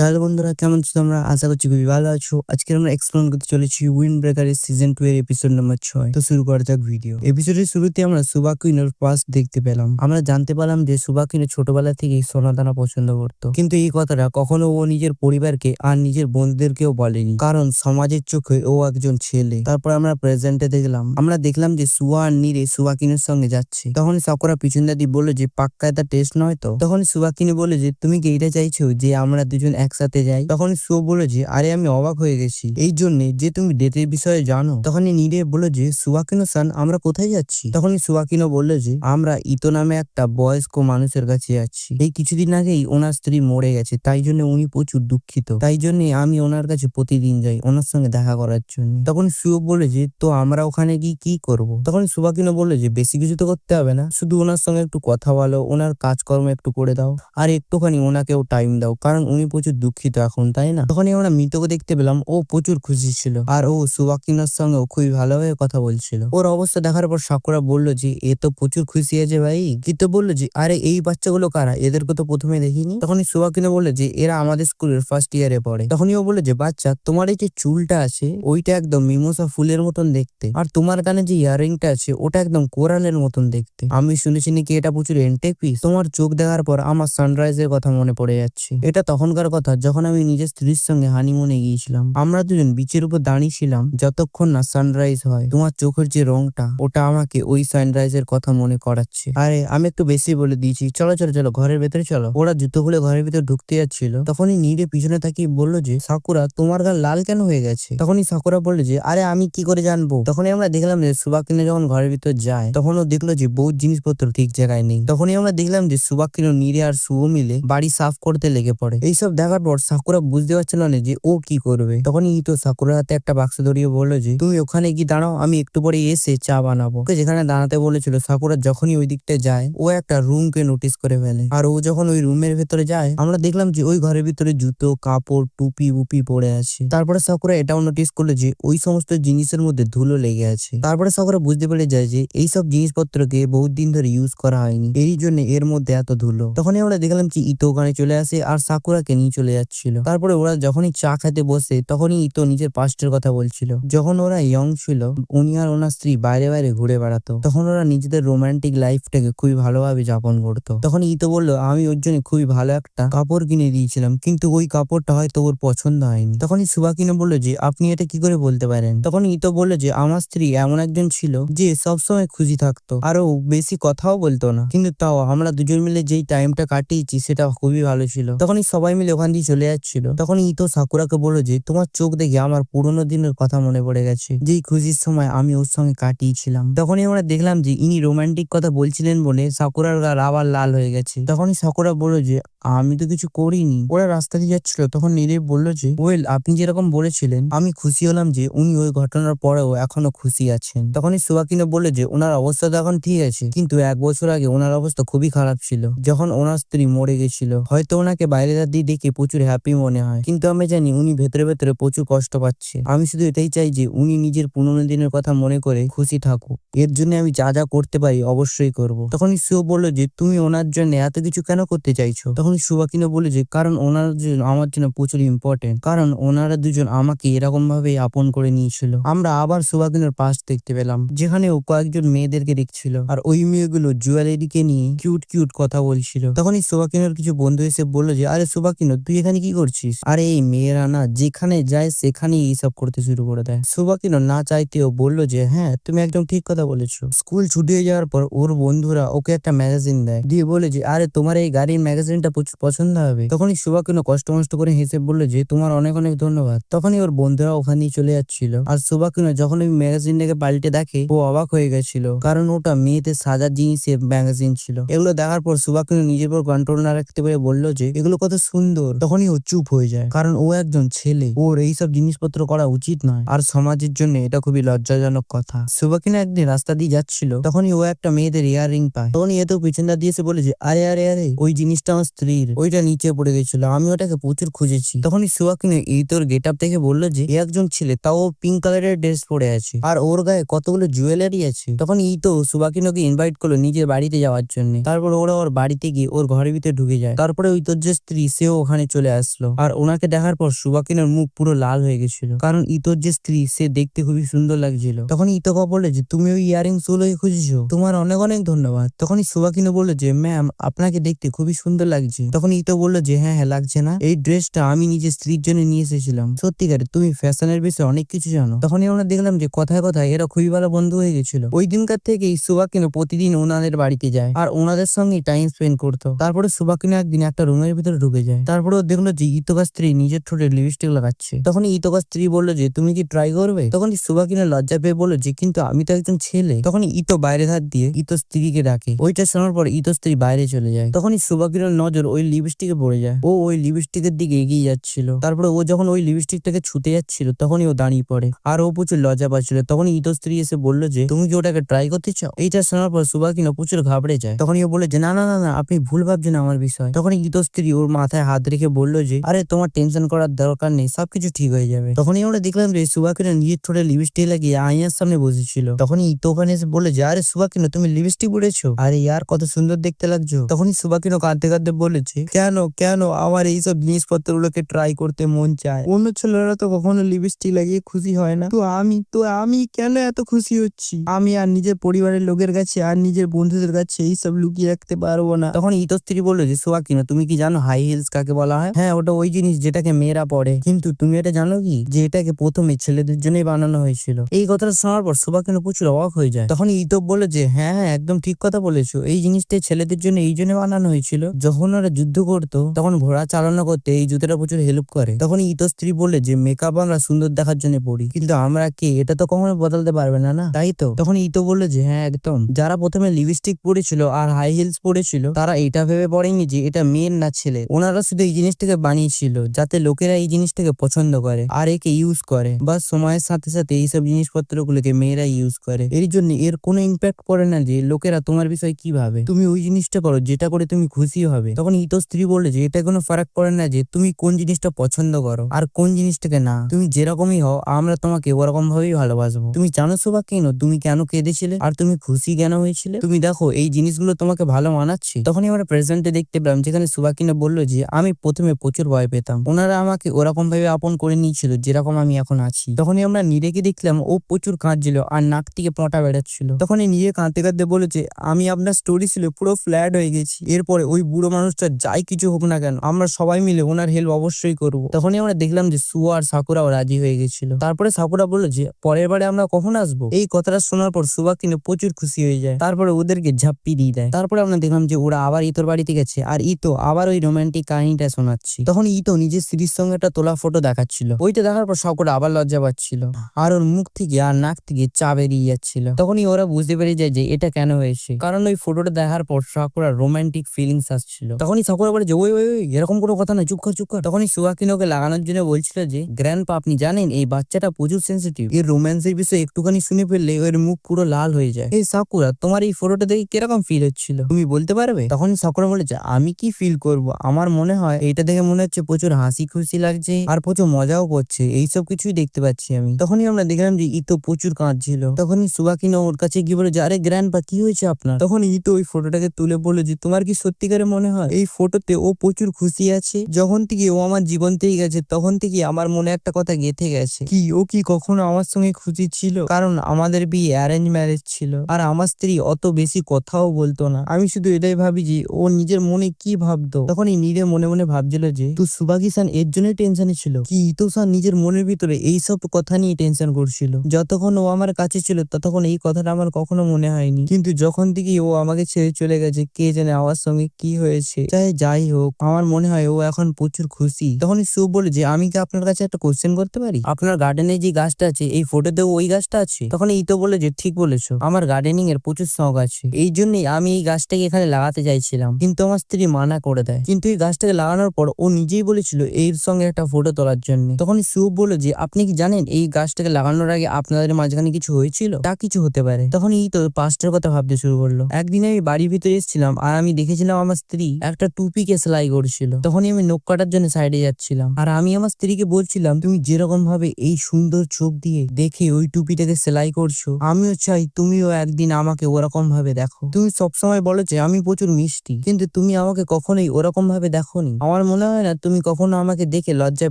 তাহলে বন্ধুরা, কেমন আছো তোমরা? আশা করছি খুবই ভালো আছো। আজকে আমরা এক্সপ্লেন করতে চলেছি উইন ব্রেকারের সিজন টু এর এপিসোড নাম্বার ছয়। তো শুরু করা যাক ভিডিও এপিসোডের শুরুতে আমরা সুবাকুইনের পাস্ট দেখতে পেলাম। আমরা জানতে পারলাম যে সুবাকুইন ছোটবেলা থেকেই সোনাদানা পছন্দ করতো। কিন্তু এই কথাটা কখনো ও নিজের পরিবারকে আর নিজের বন্ধুদেরকেও বলেনি। কারণ সমাজের চোখে ও একজন ছেলে। তারপর আমরা প্রেজেন্টে দেখলাম। আমরা দেখলাম যে সুয়া আর নীরে সুবাকিনের সঙ্গে যাচ্ছে। তখন সাকুরা পিছন দাদি বলল যে, পাক্কা এটা টেস্ট নয় তো? তখন সুবাকিনি বলে যে, তুমি কি এটা চাইছো যে আমরা দুজন একসাথে যাই। তখন সু বলে যে, আরে, আমি অবাক হয়ে গেছি। এই জন্য যে তুমি ডেটের বিষয়ে জানো তখন নীরে বলে যে সুয়াকিনো সান আমরা কোথায় যাচ্ছি? তখন সুয়াকিনো বলল যে, আমরা ইতো নামে একটা বয়স্ক মানুষের কাছে যাচ্ছি। এই কিছুদিন আগেই ওনার স্ত্রী মরে গেছে, তাই জন্য উনি প্রচুর দুঃখিত। তাই জন্য আমি ওনার কাছে প্রতিদিন যাই ওনার সঙ্গে দেখা করার জন্য। তখন সুও বলে যে, তো আমরা ওখানে গিয়ে কি করব? তখন সুবাকিনো বলল যে, বেশি কিছু তো করতে হবে না। শুধু ওনার সঙ্গে একটু কথা বলো, ওনার কাজকর্ম একটু করে দাও। আর একটুখানি ওনাকেও টাইম দাও, কারণ উনি প্রচুর দুঃখিত এখন, তাই না? তখনই আমরা মিতকে দেখতে পেলাম। ও প্রচুর খুশি ছিল। আর ও সুবাকিনোর সঙ্গে খুবই ভালোভাবে কথা বলছিল। ওর অবস্থা দেখার পর সাকুরা বলল যে, এ তো প্রচুর খুশি আছে ভাই। কিন্তু বলল যে, আরে, এই বাচ্চাগুলো কারা? এদেরকে তো প্রথমে দেখিনি। তখনই সুবাকিনো বলল যে, এরা আমাদের স্কুলের ফার্স্ট ইয়ারে পড়ে। তখনই ও বলল যে, বাচ্চা, তোমার এই যে চুলটা আছে, ওইটা একদম মিমোসা ফুলের মতন দেখতে। আর তোমার কানে যে ইয়ারিংটা আছে, ওটা একদম কোরালের মতন দেখতে। আমি শুনেছি নাকি এটা প্রচুর এন্টেক পিস তোমার চোখ দেখার পর আমার সানরাইজের কথা মনে পড়ে যাচ্ছে। এটা তখনকার কথা যখন আমি নিজের স্ত্রীর সঙ্গে হানিমুনে গিয়েছিলাম, আমরা দুজন বিচের উপর দাঁড়িয়েছিলাম যতক্ষণ না সানরাইজ হয়। তোমার চোখের যে রংটা, ওটা আমাকে ওই সানরাইজের কথা মনে করাচ্ছে। আরে, আমি একটু বেশি বলে দিয়েছি, চলো চলো চলো, ঘরের ভেতরে চলো। ওরা জুতো খুলে ঘরের ভিতরে ঢুকতে যাচ্ছিল। তখনই নীরে পিছনে তাকিয়ে বলল যে, সাকুরা, তোমার গাল লাল কেন হয়ে গেছে? তখনই সাকুরা বলল যে, আরে, আমি কি করে জানব? তখনই আমরা দেখলাম যে সুবাকিনে যখন ঘরের ভিতর যায়, তখন ও দেখল যে, বহুত জিনিসপত্র ঠিক জায়গায় নেই। তখনই আমরা দেখলাম যে সুবাকিনো নীরে আর সুও মিলে বাড়ি সাফ করতে লেগে পড়ে। এইসব দেখার পর সাকুরা বুঝতে পারছিল না যে ও কি করবে। তখনই তো সাকুরা হাতে একটা বাক্স ধরিয়ে বলল যে, তুমি ওখানে গিয়ে দাঁড়াও, আমি একটু পরে এসে চা বানাবো। ওকে যেখানে দাঁড়াতে বলেছিল, সাকুরা যখনই ওই দিকটা যায়, ও একটা রুম কে নোটিস করে ফেলে। আর ও যখন ওই রুমের ভেতরে যায়, আমরা দেখলাম যে ওই ঘরের ভিতরে জুতো, কাপড়, টুপি, উপি পড়ে আছে। তারপরে সাকুরা এটাও নোটিস করল যে, ওই সমস্ত জিনিসের মধ্যে ধুলো লেগে আছে। তারপরে সাকুরা বুঝতে পেরে যায় যে এইসব জিনিসপত্রকে বহুত দিন ধরে ইউজ করা হয়নি। এই জন্য এর মধ্যে এত ধুলো। তখনই আমরা দেখলাম যে ইতো ওখানে চলে আসে, আর সাকুরাকে নিয়ে চলে যাচ্ছিল। তারপরে ওরা যখনই চা খেতে বসে, তখনই ইতো নিজের পাস্টের কথা বলছিল। যখন ওরা ইয়ং ছিল, উনি আর ওনার স্ত্রী বাইরে বাইরে ঘুরে বেড়াতো। তখন ওরা নিজেদের রোমান্টিক লাইফটাকে খুবই ভালোভাবে যাপন করতো। তখন ইতো বলল, আমি ওর জন্য খুবই ভালো একটা কাপড় কিনে দিয়েছিলাম, কিন্তু ওই কাপড়টা হয়তো ওর পছন্দ হয়নি। তখনই সুবাকিনো বলল যে, আপনি এটা কি করে বলতে পারেন? তখন ইতো বলল যে, আমার স্ত্রী এমন একজন ছিল যে সবসময় খুশি থাকতো, আরও বেশি কথাও বলতো না। কিন্তু তাও আমরা দুজন মিলে যেই টাইমটা কাটিয়েছি, সেটা খুবই ভালো ছিল। তখনই সবাই মিলে ওখান দিয়ে চলে যাচ্ছিল, তখন ইতো সাকুরাকে বলল যে, তোমার চোখ দেখে আমার পুরোনো দিনের কথা মনে পড়ে গেছে। যেই খুশির সময় আমি ওর সঙ্গে কাটিয়েছিলাম। তখনই আমরা দেখলাম যে, ইনি রোমান্টিক কথা বলছিলেন বলে সাকুরার গাল আবার লাল হয়ে গেছে। তখনই সাকুরা বলল যে, আমি তো কিছু করিনি। ওরা রাস্তা দিয়ে যাচ্ছিল, তখন নীরে বলল যে, ওয়েল, আপনি যেরকম বলেছিলেন, আমি খুশি হলাম যে উনি ওই ঘটনার পরেও এখনও খুশি আছেন। তখনই সুবাকিনো বলল যে, ওনার অবস্থা তো এখন ঠিক আছে, কিন্তু এক বছর আগে ওনার অবস্থা খুবই খারাপ ছিল। যখন ওনার স্ত্রী মরে গেছিল, হয়তো ওনাকে বাইরে দিয়ে দেখে প্রচুর হ্যাপি মনে হয়। কিন্তু আমি জানি উনি ভেতরে ভেতরে প্রচুর কষ্ট পাচ্ছে। আমি শুধু এটাই চাই যে উনি নিজের পুরোনো দিনের কথা মনে করে খুশি থাকুক। এর জন্য আমি যা যা করতে পারি অবশ্যই করব। তখনই সুও বলল যে, তুমি ওনার জন্য এত কিছু কেন করতে চাইছো? তখন সুবাকিনো বলে যে, কারণ ওনার জন্য, আমার জন্য প্রচুর ইম্পর্টেন্ট কারণ ওনারা দুজন আমাকে এরকম ভাবে আপন করে নিয়েছিল। আমরা আবার সুবাকিনোর পাশ দেখতে পেলাম। যেখানে ও কয়েকজন মেয়েদেরকে দেখছিল। আর ওই মেয়েগুলো জুয়েলারিকে নিয়ে কিউট কিউট কথা বলছিল। তখনই সুবাকিনোর কিছু বন্ধু এসে বলল যে, আরে সুবাকিনো তুই এখানে কি করছিস? আরে এই মেয়েরা না যেখানে যায় সেখানেই এইসব করতে শুরু করে দেয়। সুবাকিনো না চাইতেও বলল যে হ্যাঁ তুমি একদম ঠিক কথা বলেছ। স্কুল ছুটি হয়ে যাওয়ার পর ওর বন্ধুরা ওকে একটা ম্যাগাজিন দেয়। দিয়ে বলে যে, আরে তোমার এই গাড়ির ম্যাগাজিনটা প্রচুর পছন্দ হবে। তখনই সুবাকিনো কষ্ট মষ্ট করে হেসে বলল যে, তোমার অনেক অনেক ধন্যবাদ। তখনই ওর বন্ধুরা ওখানেই চলে যাচ্ছিল। আর সুবাকিনো যখন ওই ম্যাগাজিনটাকে পাল্টে দেখে, ও অবাক হয়ে গেছিল। কারণ ওটা মেয়েদের সাজার জিনিসের ম্যাগাজিন ছিল। এগুলো দেখার পর সুবাকিনো নিজের উপর কন্ট্রোল না রাখতে পেরে বলল যে, এগুলো কত সুন্দর। তখনই ও চুপ হয়ে যায়। কারণ ও একজন ছেলে। ওর এইসব জিনিসপত্র করা উচিত নয়। আর সমাজের জন্য এটা খুবই লজ্জাজনক কথা। সুবাকিনা একদিন রাস্তা দিয়ে যাচ্ছিল। তখনই ও একটা মেয়েদের ইয়ারিং পায়। তখনই এত পিছনটা দিয়ে এসে বলে যে আরে আরে আরে ওই জিনিসটা আমার স্ত্রীর। ওইটা নিচে পড়ে গেছিল। আমি ওটাকে প্রচুর খুঁজেছি। তখনই সুবাকিনা এই তোর গেট আপ দেখে বলল যে একজন ছেলে, তাও পিঙ্ক কালারের ড্রেস পরে আছে। আর ওর গায়ে কতগুলো জুয়েলারি আছে? তখন ই তো সুবাকিনোকে ইনভাইট করল নিজের বাড়িতে যাওয়ার জন্য। তারপর ওরা ওর বাড়িতে গিয়ে ওর ঘরের ভিতরে ঢুকে যায়। তারপরে ওই তোর যে স্ত্রী, সেও ওখানে চলে আসলো। আর ওনাকে দেখার পর সুবাকিনের মুখ পুরো লাল হয়ে গেছিল। কারণ ইতোর যে স্ত্রী, সে দেখতে খুবই সুন্দর লাগছিল। তখন ইতোকা বললে যে, তুমি ওই ইয়ারিংস গুলোই খুঁজেছো? তোমার অনেক অনেক ধন্যবাদ। তখনই সুবাকিনো বলল যে, ম্যাম, আপনাকে দেখতে খুবই সুন্দর লাগছে। তখন ইতো বলল যে হ্যাঁ হ্যাঁ লাগছে না। এই ড্রেসটা আমি নিজের স্ত্রীর জন্য নিয়ে এসেছিলাম। সত্যিকারে তুমি ফ্যাশনের বিষয়ে অনেক কিছু জানো। তখনই আমরা দেখলাম যে, কথায় কথায় এরা খুবই ভালো বন্ধু হয়ে গেছিল। ওই দিনকার থেকেই সুবাকিনো প্রতিদিন ওনাদের বাড়িতে যায়। আর ওনাদের সঙ্গে টাইম স্পেন্ড করতো। তারপরে সুবাকিনো একদিন একটা রুমের ভিতরে ঢুকে যায়। তারপরে ও দেখল যে ইতোকার স্ত্রী নিজের ঠোঁটে লিপস্টিক লাগাচ্ছে। তখন ইতোকার স্ত্রী বলল যে, তুমি কি ট্রাই করবে? তখন সুবাকিনো লজ্জা পেয়ে বলল যে, কিন্তু আমি তো একজন ছেলে। তখন ইতো বাইরে ধার দিয়ে ইতো স্ত্রীকে ডাকে। ওইটা শোনার পর ইতো স্ত্রী বাইরে চলে যায়। তখনই সুবাকিনোর নজর ওই লিপস্টিকে পড়ে যায়। ও ওই লিপস্টিকের দিকে এগিয়ে যাচ্ছিল। তারপরে ও যখন ওই লিপস্টিকটাকে ছুতে যাচ্ছিল, তখনই ও দাঁড়িয়ে পড়ে। আর ও প্রচুর লজ্জা পাচ্ছিল। তখন ইতো স্ত্রী এসে বলল যে, তুমি কি ওটাকে ট্রাই করতে চাও? এইটা শোনার পর সুবাকিনো প্রচুর ঘাবড়ে যায়। তখনই ও বলে যে, না না না না, আপনি ভুল ভাবছেন আমার বিষয়। তখন ইতো স্ত্রী ওর মাথায় হাত রেখে বলল যে, আরে, তোমার টেনশন করার দরকার নেই, সবকিছু ঠিক হয়ে যাবে। তখনই আমরা দেখলাম যে সুবাকিনো নিজের ঠোঁটে লিপস্টিক লাগিয়ে আয়নার সামনে বসেছিল। তখনই ইতো ওখানে এসে বলে যে, আরে সুবাকিনো তুমি লিপস্টিক পড়েছো আরে, ইয়ার, কত সুন্দর দেখতে লাগছো। তখনই সুবাকিনো কাঁদতে কাঁদতে বলেছে কেন কেন আমার এইসব জিনিসপত্র গুলোকে ট্রাই করতে মন চায়? অন্য ছেলেরা তো কখনো লিপস্টিক লাগিয়ে খুশি হয় না। তো আমি তো আমি কেন এত খুশি হচ্ছি? আমি আর নিজের পরিবারের লোকের কাছে আর নিজের বন্ধুদের কাছে এইসব লুকিয়ে রাখতে পারব না। তখন ইতো স্ত্রী বলল যে সুবাকিনো তুমি কি জানো হাই হিলস কাকে বলা হয়? হ্যাঁ ওটা ওই জিনিস যেটাকে মেয়েরা পড়ে। কিন্তু তুমি এটা জানো কি? যে এটাকে প্রথমে ছেলেদের জন্যই বানানো হয়েছিল। এই কথাটা শোনার পর সুবাকিনো প্রচুর অবাক হয়ে যায়। তখন ইতো বলে যে হ্যাঁ হ্যাঁ একদম ঠিক কথা বলেছ। এই জিনিসটা ছেলেদের জন্য এই জন্য বানানো হয়েছিল। যখন ওরা যুদ্ধ করতো, তখন ঘোড়া চালনা করতে এই জুতোটা প্রচুর হেল্প করে। তখন ইতো স্ত্রী বলে যে মেকআপ আমরা সুন্দর দেখার জন্য পড়ি কিন্তু আমরা কে? এটা তো কখনো বদলাতে পারবে না না? তাই তো? তখন ইতো বলে যে হ্যাঁ একদম। যারা প্রথমে লিপস্টিক পরেছিল আর হাই হিলস পরেছিল তারা এটা ভেবে পড়েনি যে, এটা মেয়ের না ছেলে ওনারা শুধু এই জিনিসটাকে বানিয়েছিল যাতে লোকেরা এই জিনিসটাকে পছন্দ করে আর একে ইউজ করে বা সময়ের সাথে সাথে এইসব জিনিসপত্র গুলোকে মেয়েরা ইউজ করে। এর জন্য এর কোনো ইম্প্যাক্ট পড়ে না যে লোকেরা তোমার বিষয়ে কি ভাবে। তুমি ওই জিনিসটা করো যেটা করে তুমি খুশি হবে। তখন ইতো স্ত্রী বললে যে এটা কোনো ফারাক পড়ে না যে তুমি কোন জিনিসটা পছন্দ করো আর কোন জিনিসটাকে না। তুমি যেরকমই হও আমরা তোমাকে ওরকম ভাবেই ভালোবাসবো। তুমি জানো সোবা কেন? তুমি কেন কেঁদেছিলে? আর তুমি খুশি কেন হয়েছিলে? তুমি দেখো এই জিনিসগুলো তোমাকে ভালো মানাচ্ছে। তখনই আমরা প্রেজেন্টে দেখতে পেলাম যেখানে সুবাকিনা বলল যে আমি প্রথমে প্রচুর ভয় পেতাম। ওনারা আমাকে ওরকম ভাবে আপন করে নিয়েছিল যেরকম আমি এখন আছি। তখনই আমরা নীরেকে দেখলাম ও প্রচুর কাঁদছিল আর নাক থেকে পটা বেড়াচ্ছিল তখনই নিজে কাঁদতে কাঁদতে বলেছে আমি আপনার স্টোরি ছিল পুরো ফ্ল্যাট হয়ে গেছি। এরপরে ওই বুড়ো মানুষটা যাই কিছু হোক না কেন, আমরা সবাই মিলে ওনার হেল্প অবশ্যই করব। তখনই আমরা দেখলাম যে সুয়া আর সাকুরাও রাজি হয়ে গেছিল। তারপরে সাকুরা বলল যে, পরের বারে আমরা কখন আসব? এই কথাটা শোনার পর সুবা কিন্তু প্রচুর খুশি হয়ে যায়। তারপরে ওদেরকে ঝাপ্পি দিয়ে দেয়। তারপরে আমরা দেখলাম যে ওরা আবার ইতোর বাড়িতে গেছে। আর ইতো আবার ওই রোমান্টিক কাহিনীটা শোনাচ্ছি। তখন ইতো নিজের স্ত্রীর সঙ্গে একটা তোলা ফটো দেখাচ্ছিল। ওইটা দেখার পর সাকুরা আবার লজ্জা পাচ্ছিল। আর ওর মুখ থেকে আর নাক থেকে চা বেরিয়ে যাচ্ছিল। তখনই ওরা বুঝতে পেরে যায় যে এটা কেন হয়েছে। কারণ ওই ফটোটা দেখার পর সাকুরা রোমান্টিক ফিলিংস আসছিল। তখনই সাকুরা বলে যে ওই ওই ওই, এরকম কোনো কথা না চুপ কর চুপ কর। তখনই সুয়াকিন ওকে লাগানোর জন্য বলছিল যে গ্র্যান্ড পা আপনি জানেন এই বাচ্চাটা প্রচুর সেন্সিটিভ এর রোম্যান্সের বিষয়ে একটুখানি শুনে ফেললে ওর মুখ পুরো লাল হয়ে যায়। এই সাকুরা তোমার এই ফটোটা দেখে কীরকম ফিল হচ্ছিল? তুমি বলতে পারবে? তখন সাকুরা বলেছে আমি কি ফিল করব? আমার মনে হয় এইটা দেখে মনে হচ্ছে প্রচুর হাসি খুশি লাগছে আর প্রচুর মজাও করছে। এইসব কিছুই দেখতে পাচ্ছি আমি। তখনই আমরা দেখলাম যে ইতো প্রচুর কাঁদছিল। তখনই সুবাকিনো ওর কাছে গিয়ে বলে যে আরে গ্র্যান্ড পা কি হয়েছে আপনার? তখন ইতো ওই ফটোটাকে তুলে বলে যে, তোমার কি সত্যিকারে মনে হয় এই ফটোতে ও প্রচুর খুশি আছে? যখন থেকে ও আমার জীবন থেকে গেছে, তখন থেকে আমার মনে একটা কথা গেঁথে গেছে। কি, ও কি কখনো আমার সঙ্গে খুশি ছিল? কারণ আমাদের বিয়ে অ্যারেঞ্জ ম্যারেজ ছিল। আর আমার স্ত্রী অত বেশি কথাও বলতো না। আমি শুধু এটাই ভাবি যে, ও নিজের মনে কি ভাবতো? তখন এই নিজে মনে মনে ভাবছিল যে তুই সুবাকিসান এর জন্যই টেনশনে ছিল? কি? ইতোসান নিজের মনের ভিতরে এইসব কথা নিয়ে টেনশন করছিল। যতক্ষণ ও আমার কাছে ছিল, ততক্ষণ এই কথাটা আমার কখনো মনে হয়নি। কিন্তু যখন থেকে ও আমাকে ছেড়ে চলে গেছে, কে জানে আমার সঙ্গে কি হয়েছে? চাই, যাই হোক, আমার মনে হয় ও এখন প্রচুর খুশি। তখন সু বলে যে, আমি কি আপনার কাছে একটা কোশ্চেন করতে পারি? আপনার গার্ডেনে যে গাছটা আছে, এই ফটোতেও ওই গাছটা আছে? তখন ইতো বলে যে, ঠিক বলেছ, আমার গার্ডেনিং এর প্রচুর শখ আছে। এই জন্যই আমি এই গাছটাকে এখানে লাগাতে চাইছিলাম। কিন্তু আমার স্ত্রী মানা করে দেয়। কিন্তু এই গাছটাকে লাগানোর পর ও নিজেই বলেছিল এর সঙ্গে একটা ফটো তোলার জন্য। তখন সু বলল যে, আপনি কি জানেন এই গাছটাকে লাগানোর আগে আপনাদের মাঝখানে কিছু হয়েছিল? তা কিছু হতে পারে। তখন এই তো পাস্টের কথা ভাবতে শুরু করল। একদিন আমি বাড়ির ভিতরে এসেছিলাম আর আমি দেখেছিলাম আমার স্ত্রী একটা টুপিকে সেলাই করছিল। তখনই আমি নখ কাটার জন্য সাইডে যাচ্ছিলাম। আর আমি আমার স্ত্রীকে বলছিলাম, তুমি যেরকম ভাবে এই সুন্দর চোখ দিয়ে দেখে ওই টুপিটাকে সেলাই করছ, আমিও চাই তুমিও একদিন আমাকে ওরকম ভাবে দেখো। তুমি সবসময় বলো যে, আমি প্রচুর মিষ্টি, কিন্তু তুমি আমাকে কখনোই ওরকম ভাবে দেখোনি। আমার আমার মনে হয় না তুমি কখনো আমাকে দেখে লজ্জা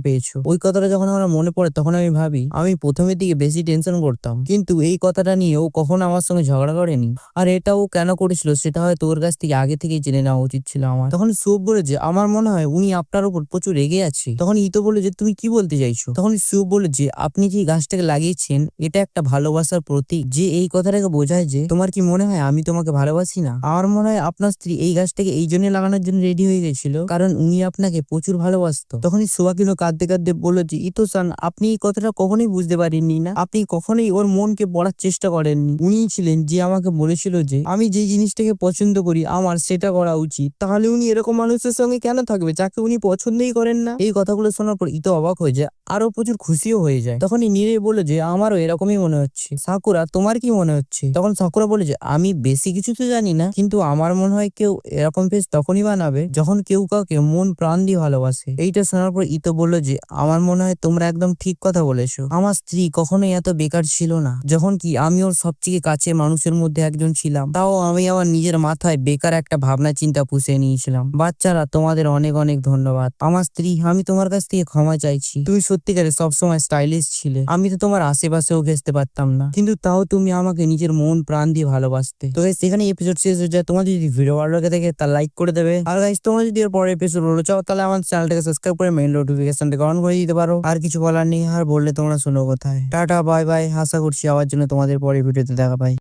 পেয়েছ। ওই কথাটা যখন আমার মনে পড়ে, তখন আমি ভাবি, আমি প্রথমের দিকে বেশি টেনশন করতাম। কিন্তু এই কথাটা নিয়ে ও কখনো আমার সঙ্গে ঝগড়া করেনি। আর এটা ও কেন করেছিল, সেটা হয়তো ওর কাছ থেকে আগে থেকেই জেনে নেওয়া উচিত ছিল আমার। তখন সুপ বলে যে, আমার মনে হয় উনি আপনার উপর প্রচুর রেগে আছে। তখন ইতো বলে যে, তুমি কি বলতে চাইছো? তখন সুপ বলে যে, আপনি যে গাছটাকে লাগিয়েছেন? এটা একটা ভালোবাসার প্রতীক। যে এই কথাটাকে বোঝায় যে, তোমার কি মনে হয় আমি তোমাকে ভালোবাসি না? আমার মনে হয় আপনার স্ত্রী এই গাছটাকে এই জন্য লাগানোর জন্য রেডি হয়ে গেছিল। কারণ উনি আপনাকে প্রচুর ভালোবাসতো। তখনই সোয়াকিনো কাঁদতে কাঁদতে বলল যে, ইতো সান, আপনি এই কথাটা কখনোই বুঝতে পারেননি না? আপনি কখনোই ওর মনকে পড়ার চেষ্টা করেননি। উনি ছিলেন যে আমাকে বলেছিল যে, আমি যে জিনিসটাকে পছন্দ করি, আমার সেটা করা উচিত। তাহলে উনি এরকম মানুষের সঙ্গে কেন থাকবে, যাকে উনি পছন্দই করেন না? এই কথাগুলো শোনার পর ইতো অবাক হয়ে যায় আরও প্রচুর খুশিও হয়ে যায়। তখনই নীরে বলে যে, আমারও এরকমই মনে হচ্ছে। সাকুরা, তোমার কি মনে হচ্ছে? তখন সাকুরা বলে যে, আমি বেশি কিছু তো জানি না, কিন্তু আমার মনে হয় কেউ এরকম ফেস তখনই বানাবে, যখন কেউ কাউকে মন প্রাণ দিয়ে ভালোবাসে। এইটা শোনার পর ইতো বলল যে, আমার মনে হয় তোমরা একদম ঠিক কথা বলেছ। আমার স্ত্রী কখনোই এত বেকার ছিল না। যখন কি আমি ওর সবথেকে কাছে মানুষের মধ্যে একজন ছিলাম, তাও আমি আমার নিজের মাথায় বেকার একটা ভাবনা চিন্তা পুষে নিয়েছিলাম। বাচ্চারা, তোমাদের অনেক অনেক ধন্যবাদ। আমার স্ত্রী, আমি তোমার কাছ থেকে ক্ষমা চাইছি। তুমি সত্যিকারে সবসময় স্টাইলিশ ছিলে। আমি তো তোমার আশেপাশেও ঘেসতে পারতাম না। কিন্তু তাও তুমি আমাকে নিজের মন, প্রাণ দিয়ে ভালোবাসতে। তো এখানে এপিসোড শেষ হয়ে যায়। তোমার যদি ভিডিও ভালো লাগে থাকে তা লাইক করে দেবে। আর তোমরা যদি এর পরের এপিসোড চাও তাহলে আমার চ্যানেলটাকে সাবস্ক্রাইব করে মেইল নোটিফিকেশনটাকে অন করে দিতে পারো। আর কিছু বলার নেই, আর বললে তোমরা শোনো কোথায়। টাটা বাই বাই আশা করছি আবার জন্য তোমাদের পরের ভিডিওতে দেখা পাই